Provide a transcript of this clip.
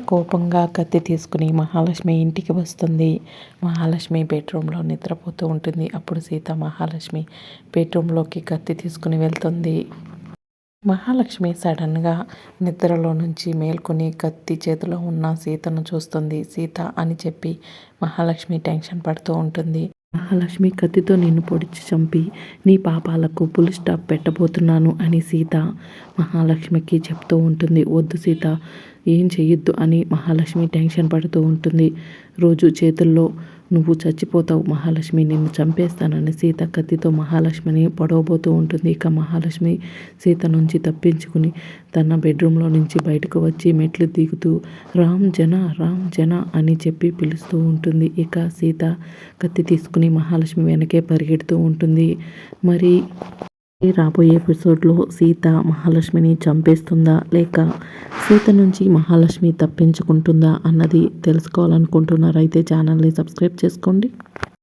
కోపంగా కత్తి తీసుకుని మహాలక్ష్మి ఇంటికి వస్తుంది. మహాలక్ష్మి బెడ్రూమ్లో నిద్రపోతూ ఉంటుంది. అప్పుడు సీత మహాలక్ష్మి బెడ్రూమ్లోకి కత్తి తీసుకుని వెళ్తుంది. మహాలక్ష్మి సడన్గా నిద్రలో నుంచి మేల్కొని కత్తి చేతిలో ఉన్న సీతను చూస్తుంది. సీత అని చెప్పి మహాలక్ష్మి టెన్షన్ పడుతూ ఉంటుంది. మహాలక్ష్మి కత్తితో నిన్ను పొడిచి చంపి నీ పాపాలకు పులి స్టాప్ పెట్టబోతున్నాను అని సీత మహాలక్ష్మికి చెప్తూ ఉంటుంది. వద్దు సీత ఏం చెయ్యొద్దు అని మహాలక్ష్మి టెన్షన్ పడుతూ ఉంటుంది. రోజు చేతుల్లో నువ్వు చచ్చిపోతావు మహాలక్ష్మి నిన్ను చంపేస్తానని సీత కత్తితో మహాలక్ష్మిని పొడవబోతూ ఉంటుంది. ఇక మహాలక్ష్మి సీత నుంచి తప్పించుకుని తన బెడ్రూమ్లో నుంచి బయటకు వచ్చి మెట్లు దిగుతూ రామ్ జన రామ్ జన అని చెప్పి పిలుస్తూ ఉంటుంది. ఇక సీత కత్తి తీసుకుని మహాలక్ష్మి వెనకే పరిగెడుతూ ఉంటుంది. మరి రాబోయే ఎపిసోడ్లో సీత మహాలక్ష్మిని చంపేస్తుందా లేక సీత నుంచి మహాలక్ష్మి తప్పించుకుంటుందా అన్నది తెలుసుకోవాలనుకుంటున్నారైతే ఛానల్ని సబ్స్క్రైబ్ చేసుకోండి.